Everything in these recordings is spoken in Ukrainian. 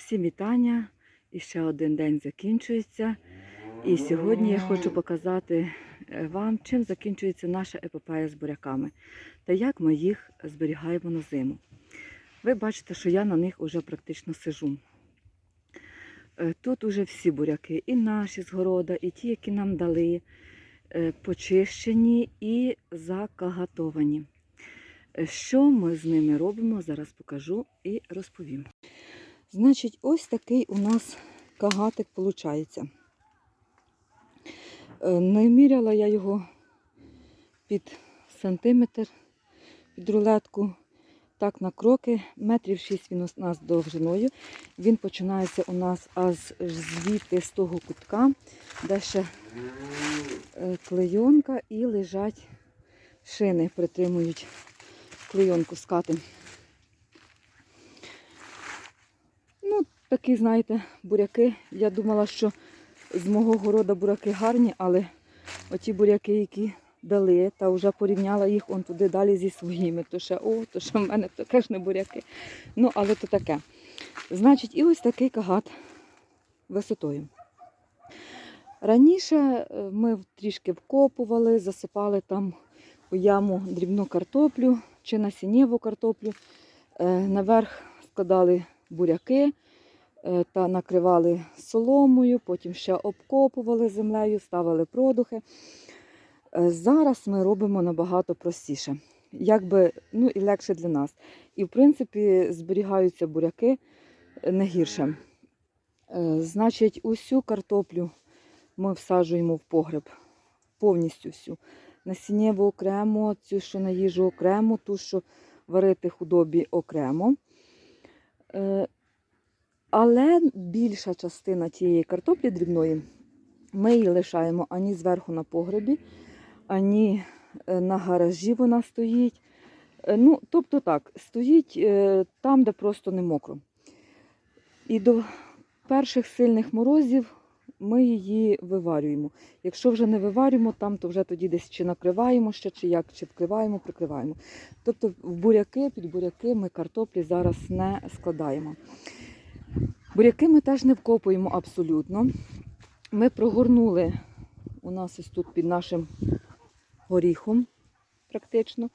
Всім вітання. І ще один день закінчується. І сьогодні я хочу показати е, вам, чим закінчується наша епопея з буряками та як ми їх зберігаємо на зиму. Ви бачите, що я на них вже практично сижу. Е, Тут уже всі буряки, і наші з города, і ті, які нам дали, е, почищені і закагатовані. Що ми з ними робимо, зараз покажу і розповім. Значить, ось такий у нас кагатик виходить. Не міряла я його під сантиметр, під рулетку. Так, на кроки, метрів 6 він у нас довжиною. Він починається у нас аж звідти з того кутка, де ще е, клейонка і лежать шини, притримують клейонку з. Ну, такі, знаєте, буряки. Я думала, що з мого города буряки гарні, але оті буряки, які дали, та вже порівняла їх он туди далі зі своїми. То ще о, то ще в мене таке ж не буряки. Ну, але то таке. Значить, і ось такий кагат висотою. Раніше е, ми трішки вкопували, засипали там у яму дрібну картоплю чи насіннєву картоплю. Е, Наверх складали буряки та накривали соломою, потім ще обкопували землею, ставили продухи. Е, Зараз ми робимо набагато простіше, якби, ну і легше для нас. І в принципі зберігаються буряки е, не гірше. Е, Значить, усю картоплю ми всаджуємо в погреб, повністю всю. Насіннєву окремо, цю, що на їжу окремо, ту, що варити худобі окремо. Але більша частина тієї картоплі дрібної ми її лишаємо ані зверху на погребі, ані е, на гаражі вона стоїть. Е, Ну, тобто так, стоїть е, там, де просто не мокро. І до перших сильних морозів ми її виварюємо. Якщо вже не виварюємо там, то вже тоді десь чи накриваємо ще, чи як, чи вкриваємо, прикриваємо. Тобто в буряки, під буряки ми картоплі зараз не складаємо. Буряки ми теж не вкопуємо абсолютно. Ми прогорнули у нас ось тут під нашим горіхом, практично.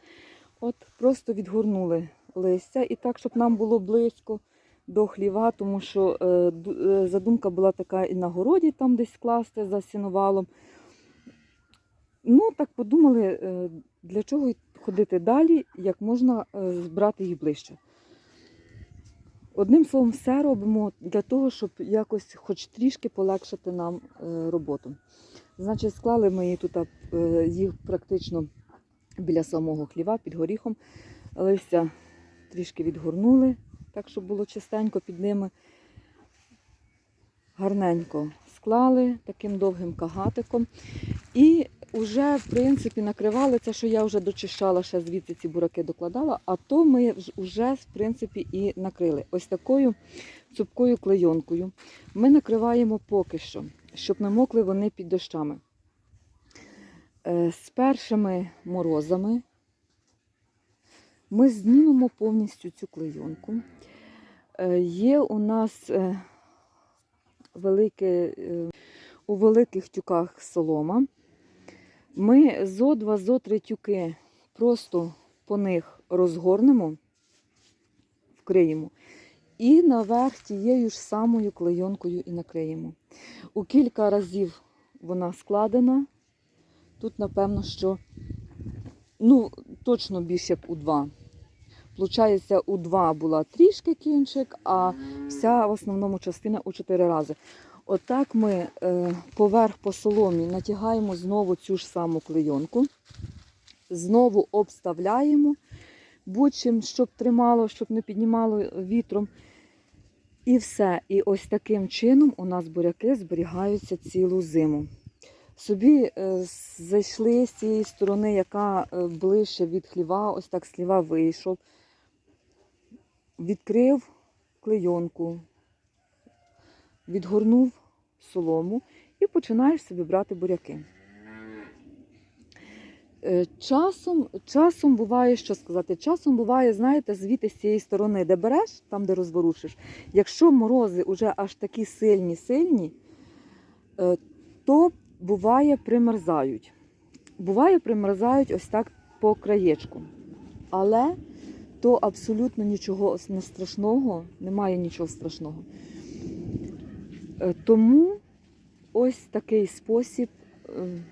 От просто відгорнули листя і так, щоб нам було близько до хліва, тому що е, е, задумка була така і на городі там десь класти за сіновалом. Ну, так подумали, е, для чого ходити далі, як можна е, збрати їх ближче. Одним словом, все робимо для того, щоб якось хоч трішки полегшити нам е, роботу. Значить, склали ми її тут е, їх практично біля самого хліва під горіхом. Листя трішки відгорнули, так, щоб було чистенько під ними. Гарненько склали таким довгим кагатиком. І вже, в принципі, накривали це, що я вже дочищала, ще звідси ці бураки докладала, а то ми вже, в принципі, і накрили. Ось такою цупкою клейонкою. Ми накриваємо поки що, щоб не мокли вони під дощами. Е, З першими морозами ми знімемо повністю цю клейонку. Е, Є у нас е, велике, у великих тюках солома. Ми зо два, зо три тюки просто по них розгорнемо, вкриємо. І наверх тією ж самою клейонкою і накриємо. У кілька разів вона складена. Тут, напевно, що ну, точно більше як у два. Получається, у два була трішки кінчик, а вся в основному частина у чотири рази. Отак ми е, поверх по соломі натягаємо знову цю ж саму клейонку, знову обставляємо будь-чим, щоб тримало, щоб не піднімало вітром. І все. І ось таким чином у нас буряки зберігаються цілу зиму. Собі е, зайшли з цієї сторони, яка е, ближче від хліва, ось так з хліва вийшов, відкрив клейонку, відгорнув солому і починаєш собі брати буряки. Е, Часом, часом буває, що сказати, часом буває, знаєте, звідти з цієї сторони, де береш, там, де розворушиш, якщо морози вже аж такі сильні, сильні, е, то буває примерзають. Буває, примерзають ось так по краєчку. Але то абсолютно нічого страшного, немає нічого страшного. Е, Тому ось такий спосіб. е,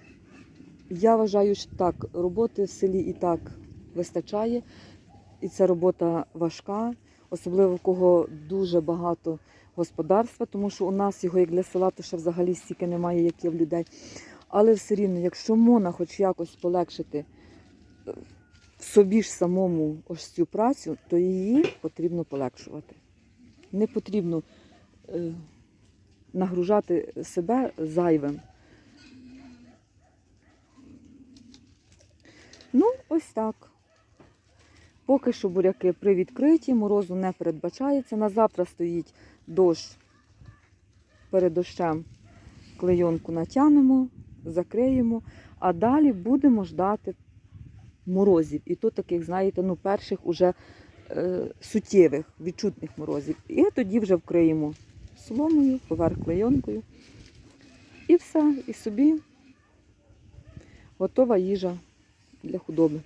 Я вважаю, що так, роботи в селі і так вистачає, і це робота важка, особливо в кого дуже багато господарства, тому що у нас його як для села, то ще взагалі стільки немає, як є в людей. Але все рівно, якщо можна хоч якось полегшити е, собі ж самому ось цю працю, то її потрібно полегшувати. Не потрібно нагружати себе зайвим. Ну, ось так. Поки що буряки привідкриті, морозу не передбачається. На завтра стоїть дощ перед дощем. Клейонку натягнемо, закриємо, а далі будемо ждати морозів. І то таких, знаєте, ну, перших уже е, суттєвих, відчутних морозів. І тоді вже вкриємо соломою, поверх клейонкою. І все, і собі готова їжа для худоби.